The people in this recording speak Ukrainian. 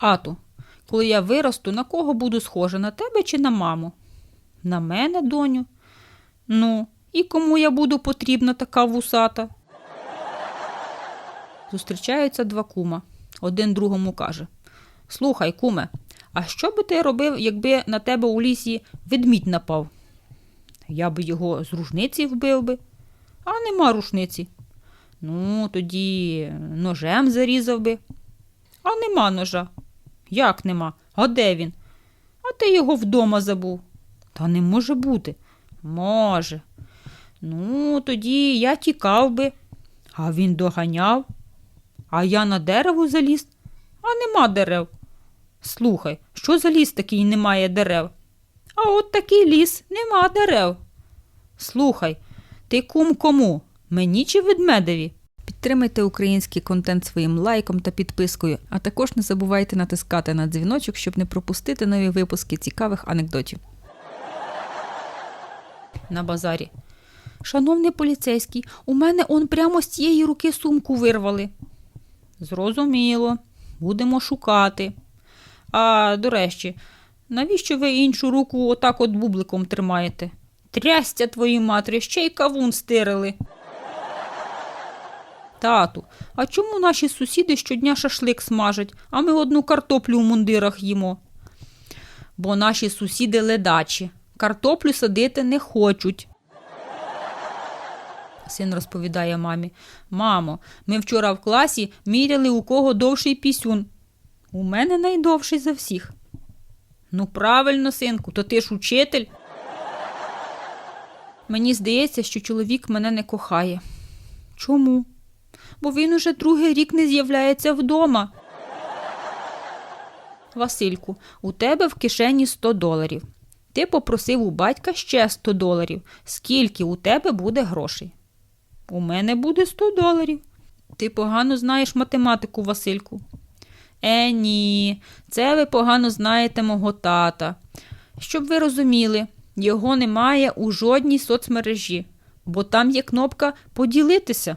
Тату, коли я виросту, на кого буду схожа, на тебе чи на маму? На мене, доню? Ну, і кому я буду потрібна така вусата? Зустрічаються два кума. Один другому каже: Слухай, куме, а що би ти робив, якби на тебе у лісі ведмідь напав? Я би його з рушниці вбив би, а нема рушниці. Ну, тоді ножем зарізав би. А нема ножа. Як нема? А де він? А ти його вдома забув. Та не може бути. Може. Ну, тоді я тікав би, а він доганяв. А я на дерево заліз, а нема дерев. Слухай, що за ліс такий немає дерев? А от такий ліс нема дерев. Слухай, ти кум кому? Мені чи ведмедеві? Підтримайте український контент своїм лайком та підпискою, а також не забувайте натискати на дзвіночок, щоб не пропустити нові випуски цікавих анекдотів. На базарі. Шановний поліцейський, у мене он прямо з цієї руки сумку вирвали. Зрозуміло, будемо шукати. А, до речі, навіщо ви іншу руку отак от бубликом тримаєте? Трястя твої матері, ще й кавун стирили. Тату, а чому наші сусіди щодня шашлик смажать, а ми одну картоплю в мундирах їмо? Бо наші сусіди ледачі, картоплю садити не хочуть. Син розповідає мамі. Мамо, ми вчора в класі міряли, у кого довший пісюн. У мене найдовший за всіх. Ну, правильно, синку, то ти ж учитель. Мені здається, що чоловік мене не кохає. Чому? Бо він уже другий рік не з'являється вдома. Васильку, у тебе в кишені 100 доларів. Ти попросив у батька ще 100 доларів. Скільки у тебе буде грошей? У мене буде 100 доларів. Ти погано знаєш математику, Васильку. Е, ні, це ви погано знаєте мого тата. Щоб ви розуміли, його немає у жодній соцмережі, бо там є кнопка поділитися.